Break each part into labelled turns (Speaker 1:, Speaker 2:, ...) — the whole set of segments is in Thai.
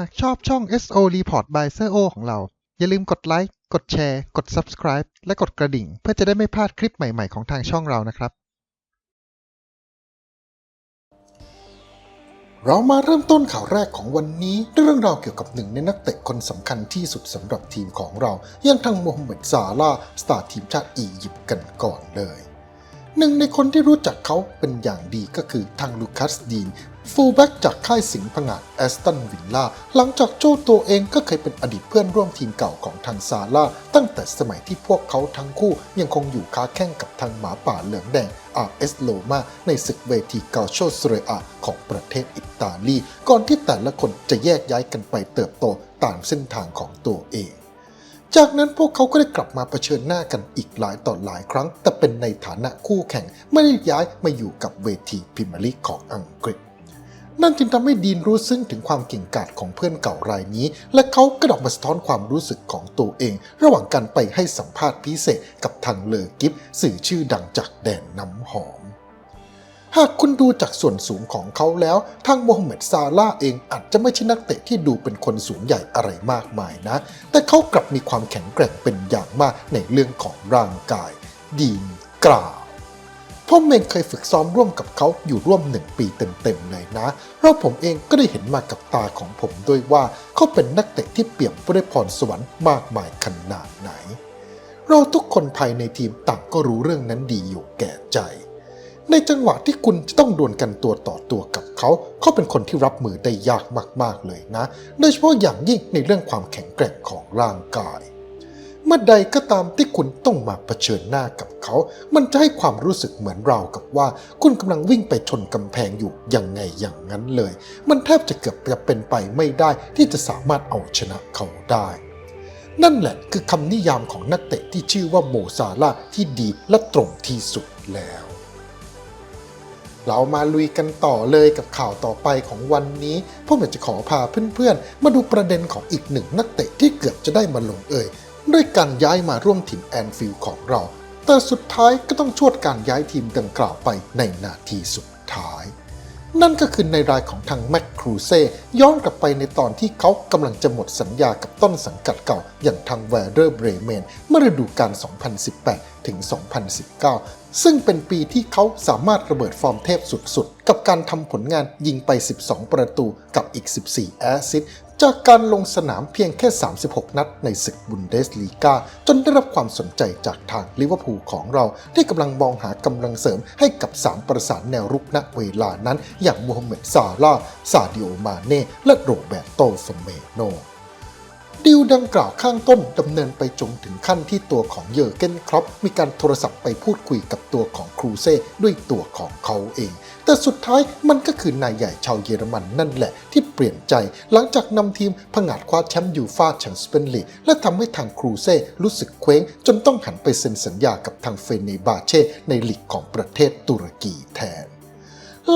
Speaker 1: หากชอบช่อง SO Report by s โ o ของเรา อย่าลืมกดไลค์ กดแชร์ กด Subscribe และกดกระดิ่ง เพื่อจะได้ไม่พลาดคลิปใหม่ ๆ ของทางช่องเรานะครับ
Speaker 2: เรามาเริ่มต้นข่าวแรกของวันนี้ด้วยเรื่องราวเกี่ยวกับหนึ่งในนักเตะคนสำคัญที่สุดสำหรับทีมของเราอย่างทางโมฮัมเหม็ดซาลาห์สตาร์ทีมชาติอียิปต์กันก่อนเลยหนึ่งในคนที่รู้จักเขาเป็นอย่างดีก็คือทางลูคัสดีน ฟูลแบ็กจากค่ายสิงห์ผงาดแอสตันวิลล่าหลังจากโจ้ตัวเองก็เคยเป็นอดีตเพื่อนร่วมทีมเก่าของทางซาร่าตั้งแต่สมัยที่พวกเขาทั้งคู่ยังคงอยู่ค้าแข่งกับทางหมาป่าเหลืองแดงอาเอสโลมาในศึกเวทีกาโชสเรอาของประเทศอิตาลี ก่อนที่แต่ละคนจะแยกย้ายกันไปเติบโตตามเส้นทางของตัวเองจากนั้นพวกเขาก็ได้กลับมาเผชิญหน้ากันอีกหลายต่อหลายครั้ง แต่เป็นในฐานะคู่แข่งไม่ได้ย้ายมาอยู่กับเวทีพรีเมียร์ลีกของอังกฤษ นั่นจึงทำให้ดีนรู้ซึ้งถึงความเก่งกาจของเพื่อนเก่ารายนี้ และเขาก็ออกมาสะท้อนความรู้สึกของตัวเอง ระหว่างการไปให้สัมภาษณ์พิเศษกับทางเลอกิฟสื่อชื่อดังจากแดนน้ำหอมหากคุณดูจากส่วนสูงของเขาแล้ว ทางโมฮัมเหม็ดซาลาเองอาจจะไม่ใช่นักเตะที่ดูเป็นคนสูงใหญ่อะไรมากมายนะ แต่เขากลับมีความแข็งแกร่งเป็นอย่างมากในเรื่องของร่างกาย ดีนกล่าว พ่อเมงเคยฝึกซ้อมร่วมกับเขาอยู่ร่วมหนึ่งปีเต็มๆเลยนะเราผมเองก็ได้เห็นมากับตาของผมด้วยว่าเขาเป็นนักเตะที่เปี่ยมไปด้วยพรสวรรค์มากมายขนาดไหน เราทุกคนภายในทีมต่างก็รู้เรื่องนั้นดีอยู่แก่ใจ ในจังหวะที่คุณจะต้องดวลกันตัวต่อตัวกับเขาเขาเป็นคนที่รับมือได้ยากมากๆเลยนะ โดยเฉพาะอย่างยิ่งในเรื่องความแข็งแกร่งของร่างกาย เมื่อใดก็ตามที่คุณต้องมาเผชิญหน้ากับเขา มันจะให้ความรู้สึกเหมือนเรากับว่า คุณกำลังวิ่งไปชนกำแพงอยู่ยังไงอย่างนั้นเลย มันแทบจะเกือบจะเป็นไปไม่ได้ที่จะสามารถเอาชนะเขาได้ นั่นแหละคือคำนิยามของนักเตะที่ชื่อว่าโมซาลาที่ดีและตรงที่สุดแล้วเรามาลุยกันต่อเลยกับข่าวต่อไปของวันนี้พวกเราจะขอพาเพื่อนๆ มาดูประเด็นของอีกหนึ่งนักเตะที่เกือบจะได้มาลงเอ่ย ด้วยการย้ายมาร่วมทีมแอนฟิลด์ของเรา แต่สุดท้ายก็ต้องชวดการย้ายทีมดังกล่าวไปในนาทีสุดท้าย นั่นก็คือในรายของทางแม็กครูเซ่ย้อนกลับไปในตอนที่เขากำลังจะหมดสัญญากับต้นสังกัดเก่า อย่างทางแวร์เดอร์เบรเมนเมื่อฤดูกาล 2018 ถึง 2019 ซึ่งเป็นปีที่เขาสามารถระเบิดฟอร์มเทพสุดๆ กับการทำผลงานยิงไป 12 ประตูกับอีก 14 แอสซิสต์ จากการลงสนามเพียงแค่ 36 นัดในศึกบุนเดสลีกาจนได้รับความสนใจจากทางลิเวอร์พูลของเรา ที่กำลังมองหากำลังเสริมให้กับ 3 ประสานแนวรุกณเวลานั้น อย่างโมฮัมเหม็ดซาลาซาดิโอมาเน่และโรเบร์โตฟเมโน ดีลดังกล่าวข้างต้นดำเนินไปจนถึงขั้นที่ตัวของเยอร์เกนครอปมีการโทรศัพท์ไปพูดคุยกับตัวของครูเซ่ด้วยตัวของเขาเอง แต่สุดท้ายมันก็คือนายใหญ่ชาวเยอรมันนั่นแหละที่เปลี่ยนใจ หลังจากนำทีมผงาดคว้าแชมป์ยูฟาแชมเปี้ยนลีกและทำให้ทางครูเซ่รู้สึกเคว้ง จนต้องหันไปเซ็นสัญญากับทางเฟเนบาเช่ในลีกของประเทศตุรกีแทน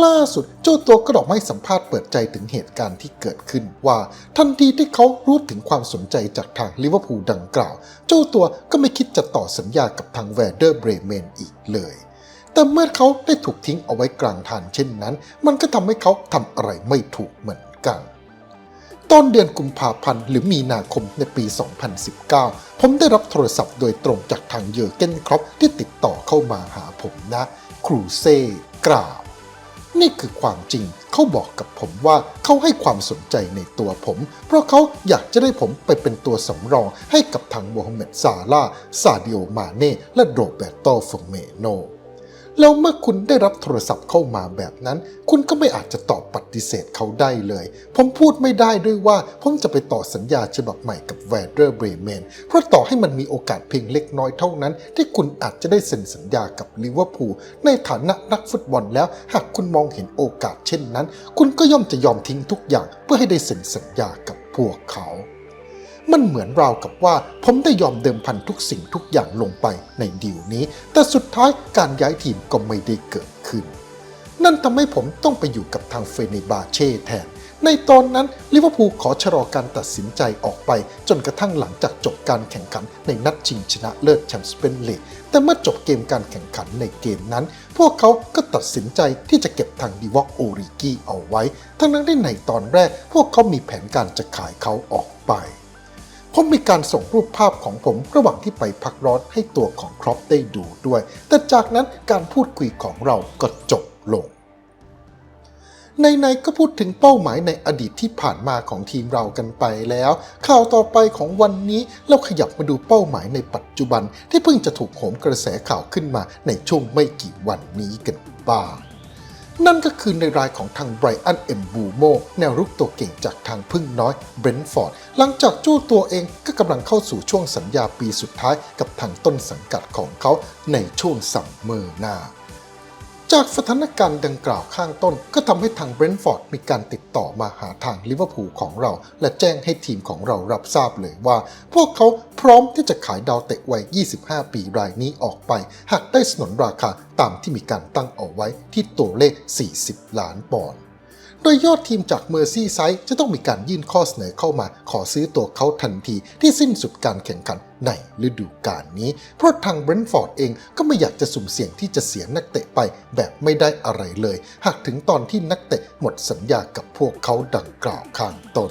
Speaker 2: ล่าสุดเจ้าตัวก็ดอกไม้สัมภาษณ์เปิดใจถึงเหตุการณ์ที่เกิดขึ้นว่า ทันทีที่เขารู้ถึงความสนใจจากทางลิเวอร์พูลดังกล่าว เจ้าตัวก็ไม่คิดจะต่อสัญญากับทางแวร์เดอร์เบรเมนอีกเลยแต่เมื่อเขาได้ถูกทิ้งเอาไว้กลางทางเช่นนั้น มันก็ทำให้เขาทำอะไรไม่ถูกเหมือนกันต้นเดือนกุมภาพันธ์หรือมีนาคมในปี 2019 ผมได้รับโทรศัพท์โดยตรงจากทางเยอร์เกนครอปที่ติดต่อเข้ามาหาผมนะ ครูเซ่กล่าว นี่คือความจริง เขาบอกกับผมว่าเขาให้ความสนใจในตัวผม เพราะเขาอยากจะได้ผมไปเป็นตัวสำรองให้กับทางโมฮัมเหม็ดซาลาซาดิโอมาเน่และโรเบรโตฟเมโน แล้วเมื่อคุณได้รับโทรศัพท์เข้ามาแบบนั้น คุณก็ไม่อาจจะตอบปฏิเสธเขาได้เลย ผมพูดไม่ได้ด้วยว่า ผมจะไปต่อสัญญาฉบับใหม่กับแวร์เดอร์เบรเมน เพราะต่อให้มันมีโอกาสเพียงเล็กน้อยเท่านั้น ที่คุณอาจจะได้เซ็นสัญญากับลิเวอร์พูลในฐานะนักฟุตบอลแล้ว หากคุณมองเห็นโอกาสเช่นนั้น คุณก็ย่อมจะยอมทิ้งทุกอย่างเพื่อให้ได้เซ็นสัญญากับพวกเขา มันเหมือนราวกับว่า ผมได้ยอมเดิมพันทุกสิ่งทุกอย่างลงไปในดีลนี้ แต่สุดท้ายการย้ายทีมก็ไม่ได้เกิดขึ้น นั่นทำให้ผมต้องไปอยู่กับทางเฟเนบาเช่แทนในตอนนั้นลิเวอร์พูลขอชะลอการตัดสินใจออกไป จนกระทั่งหลังจากจบการแข่งขันในนัดชิงชนะเลิศแชมเปี้ยนส์ลีกแต่เมื่อจบเกมการแข่งขันในเกมนั้น พวกเขาก็ตัดสินใจที่จะเก็บทางดีวอกโอริกี้เอาไว้ ทั้งนั้นที่ในตอนแรกพวกเขามีแผนการจะขายเขาออกไป ผมมีการส่งรูปภาพของผมระหว่างที่ไปพักร้อนให้ตัวของครอปได้ดูด้วย แต่จากนั้นการพูดคุยของเราก็จบลงในๆก็พูดถึงเป้าหมายในอดีตที่ผ่านมาของทีมเรากันไปแล้ว ข่าวต่อไปของวันนี้เราขยับมาดูเป้าหมายในปัจจุบันที่เพิ่งจะถูกโหมกระแสข่าวขึ้นมาในช่วงไม่กี่วันนี้กันบ้าง นั่นก็คือในรายของทางไบรอันเอ็มบูโมแนวรุกตัวเก่งจากทางพึ่งน้อยเบรนท์ฟอร์ดหลังจากจู้ตัวเองก็กำลังเข้าสู่ช่วงสัญญาปีสุดท้ายกับทางต้นสังกัดของเขาในช่วงสัมเมอร์หน้า จากสถานการณ์ดังกล่าวข้างต้น ก็ทำให้ทางเบรนท์ฟอร์ดมีการติดต่อมาหาทางลิเวอร์พูลของเรา และแจ้งให้ทีมของเรารับทราบเลยว่า พวกเขาพร้อมที่จะขายดาวเตะวัย 25 ปีรายนี้ออกไป หากได้สนนราคาตามที่มีการตั้งเอาไว้ที่ตัวเลข 40 ล้านปอนด์ โดยยอดทีมจากเมอร์ซี่ไซด์จะต้องมีการยื่นข้อเสนอเข้ามาขอซื้อตัวเขาทันทีที่สิ้นสุดการแข่งขันในฤดูกาลนี้ เพราะทางเบรนท์ฟอร์ดเองก็ไม่อยากจะสุ่มเสี่ยงที่จะเสียนักเตะไปแบบไม่ได้อะไรเลย หากถึงตอนที่นักเตะหมดสัญญากับพวกเขาดังกล่าวข้างต้น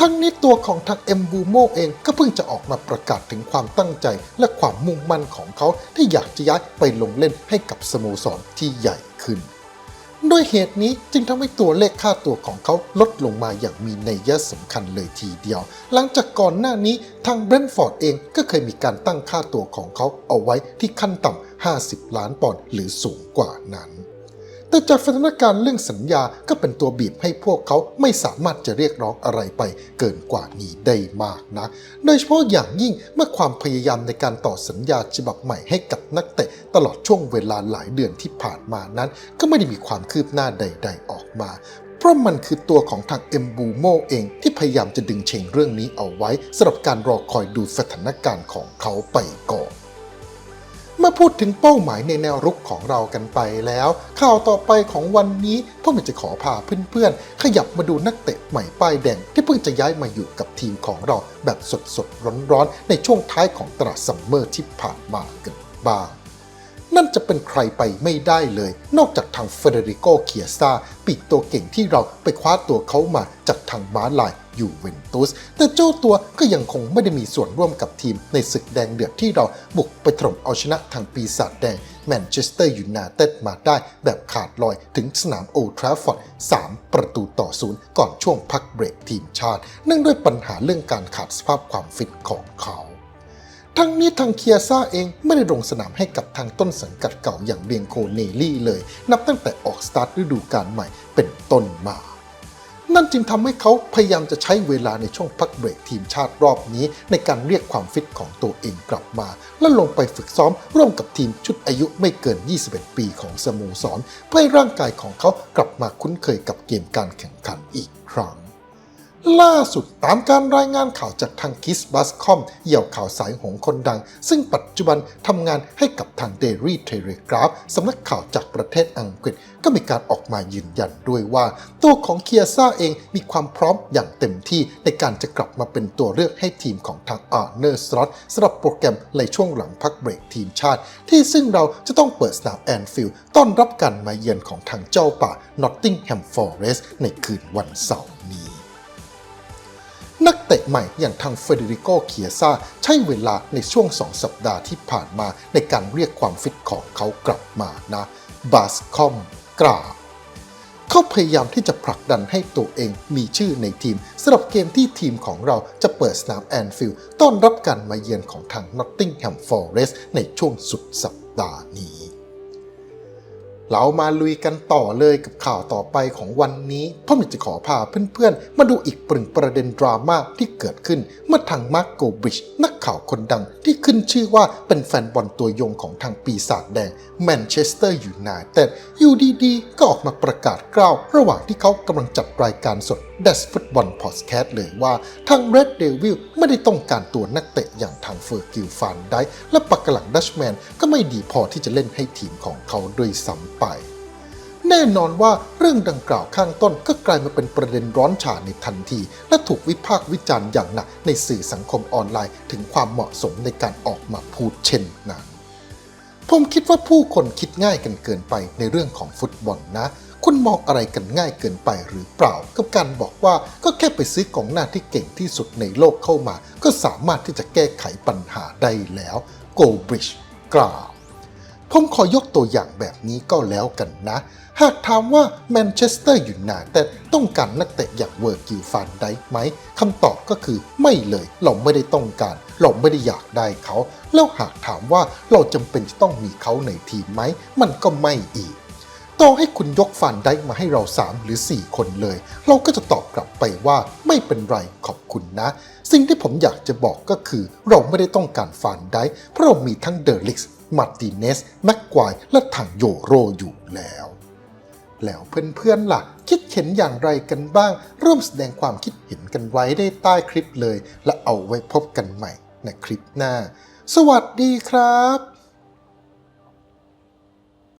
Speaker 2: ทั้งนี้ตัวของทางเอ็มบูโมเองก็เพิ่งจะออกมาประกาศถึงความตั้งใจและความมุ่งมั่นของเขาที่อยากจะย้ายไปลงเล่นให้กับสโมสรที่ใหญ่ขึ้น ด้วยเหตุนี้จึงทำให้ตัวเลขค่าตัวของเขาลดลงมาอย่างมีนัยยะสำคัญเลยทีเดียว หลังจากก่อนหน้านี้ทางเบรนฟอร์ดเองก็เคยมีการตั้งค่าตัวของเขาเอาไว้ที่ขั้นต่ำ50 ล้านปอนด์หรือสูงกว่านั้น แต่จากสถานการณ์เรื่องสัญญาก็เป็นตัวบีบให้พวกเขาไม่สามารถจะเรียกร้องอะไรไปเกินกว่านี้ได้มากนะ โดยเฉพาะอย่างยิ่งเมื่อความพยายามในการต่อสัญญาฉบับใหม่ให้กับนักเตะตลอดช่วงเวลาหลายเดือนที่ผ่านมานั้น ก็ไม่ได้มีความคืบหน้าใด ๆ ออกมาเพราะมันคือตัวของทางเอ็มบูโมเองที่พยายามจะดึงเชงเรื่องนี้เอาไว้สำหรับการรอคอยดูสถานการณ์ของเขาไปก่อน มื่อพูดถึงเป้าหมายในแนวรุกของเรากันไปแล้ว ข่าวต่อไปของวันนี้พ่อมันจะขอพาเพื่อนๆ ขยับมาดูนักเตะใหม่ป้ายแดงที่เพิ่งจะย้ายมาอยู่กับทีมของเราแบบสดๆ ร้อนๆ ในช่วงท้ายของตลาดซัมเมอร์ที่ผ่านมากันบ้าง นั่นจะเป็นใครไปไม่ได้เลย นอกจากทางเฟเดริโกเคียซาปีกตัวเก่งที่เราไปคว้าตัวเขามาจากทางม้าลายยูเวนตุส แต่เจ้าตัวก็ยังคงไม่ได้มีส่วนร่วมกับทีมในศึกแดงเดือดที่เราบุกไปถล่มเอาชนะทางปีศาจแดงแมนเชสเตอร์ยูไนเต็ดมาได้แบบขาดลอยถึงสนามโอทราฟฟอร์ด 3 ประตูต่อศูนย์ก่อนช่วงพักเบรกทีมชาติ เนื่องด้วยปัญหาเรื่องการขาดสภาพความฟิตของเขา ทั้งนี้ทางเคียซ่าเองไม่ได้ลงสนามให้กับทางต้นสังกัดเก่าอย่างเบียงโคเนลี่เลย นับตั้งแต่ออกสตาร์ทฤดูกาลใหม่เป็นต้นมา นั่นจึงทำให้เขาพยายามจะใช้เวลาในช่วงพักเบรกทีมชาติรอบนี้ ในการเรียกความฟิตของตัวเองกลับมา และลงไปฝึกซ้อมร่วมกับทีมชุดอายุไม่เกิน 21 ปีของสโมสรเพื่อให้ร่างกายของเขากลับมาคุ้นเคยกับเกมการแข่งขันอีก ล่าสุดตามการรายงานข่าวจากทางคิสบัสคอมเหยี่ยวข่าวสายหงคนดัง ซึ่งปัจจุบันทำงานให้กับทางเดลี่เทเลกราฟสำนักข่าวจากประเทศอังกฤษ ก็มีการออกมายืนยันด้วยว่า ตัวของเคียซ่าเองมีความพร้อมอย่างเต็มที่ในการจะกลับมาเป็นตัวเลือกให้ทีมของทางอาร์เนอร์สล็อตสำหรับโปรแกรมในช่วงหลังพักเบรกทีมชาติ ที่ซึ่งเราจะต้องเปิดสนามแอนฟิลด์ต้อนรับการมาเยือนของทางเจ้าป่านอตติงแฮมฟอร์เรสในคืนวันเสาร์นี้ นักเตะใหม่อย่างทางเฟเดริโกเคียซาใช้เวลาในช่วง 2 สัปดาห์ที่ผ่านมาในการเรียกความฟิตของเขากลับมานะบาสคอมกล่าวเขาพยายามที่จะผลักดันให้ตัวเองมีชื่อในทีมสำหรับเกมที่ทีมของเราจะเปิดสนามแอนฟิลด์ต้อนรับการมาเยือนของทางนอตติงแฮมฟอร์เรสในช่วงสุดสัปดาห์นี้ เรามาลุยกันต่อเลยกับข่าวต่อไปของวันนี้พ่อมิจะขอพาเพื่อนๆ มาดูอีกปรึงประเด็นดราม่าที่เกิดขึ้น เมื่อทางมาร์กโกบริช นักข่าวคนดังที่ขึ้นชื่อว่าเป็นแฟนบอลตัวยงของทางปีศาจแดงแมนเชสเตอร์ยูไนเต็ดอยู่ดีๆ ก็ออกมาประกาศกล้าว ระหว่างที่เขากำลังจัดรายการสด d ดสฟุตบอลพอดแคสต์เลยว่าทาง Red Devil ไม่ได้ต้องการตัวนักเตะอย่างทางเฟอร์กิลฟานได้และปักหลังดัชแมนก็ไม่ดีพอที่จะเล่นให้ทีมของเขาด้วยซ้ำไป แน่นอนว่าเรื่องดังกล่าวข้างต้นก็กลายมาเป็นประเด็นร้อนฉาในทันที และถูกวิพากษ์วิจารณ์อย่างหนักในสื่อสังคมออนไลน์ ถึงความเหมาะสมในการออกมาพูดเช่นนั้นผมคิดว่าผู้คนคิดง่ายกันเกินไปในเรื่องของฟุตบอลนะ คุณมองอะไรกันง่ายเกินไปหรือเปล่า กับการบอกว่าก็แค่ไปซื้อกองหน้าที่เก่งที่สุดในโลกเข้ามา ก็สามารถที่จะแก้ไขปัญหาได้แล้วโกลบริดจ์กล่าวผมขอยกตัวอย่างแบบนี้ก็แล้วกันนะ หากถามว่าแมนเชสเตอร์ยูไนเต็ดต้องการนักเตะอย่างเวอร์กิลฟานไดไหมคำตอบก็คือไม่เลย เราไม่ได้ต้องการ เราไม่ได้อยากได้เขา แล้วหากถามว่าเราจำเป็นจะต้องมีเขาในทีมไหม มันก็ไม่อีก ต่อให้คุณยกฟานไดค์มาให้เรา 3 หรือ 4 คนเลย เราก็จะตอบกลับไปว่าไม่เป็นไรขอบคุณนะ สิ่งที่ผมอยากจะบอกก็คือ เราไม่ได้ต้องการฟานไดค์เพราะเรามีทั้งเดอริกส์มาร์ติเนสแม็กควายและทางโยโรอยู่แล้ว แล้วเพื่อนๆล่ะ คิดเห็นอย่างไรกันบ้าง ร่วมแสดงความคิดเห็นกันไว้ได้ใต้คลิปเลย และเอาไว้พบกันใหม่ในคลิปหน้า สวัสดีครับ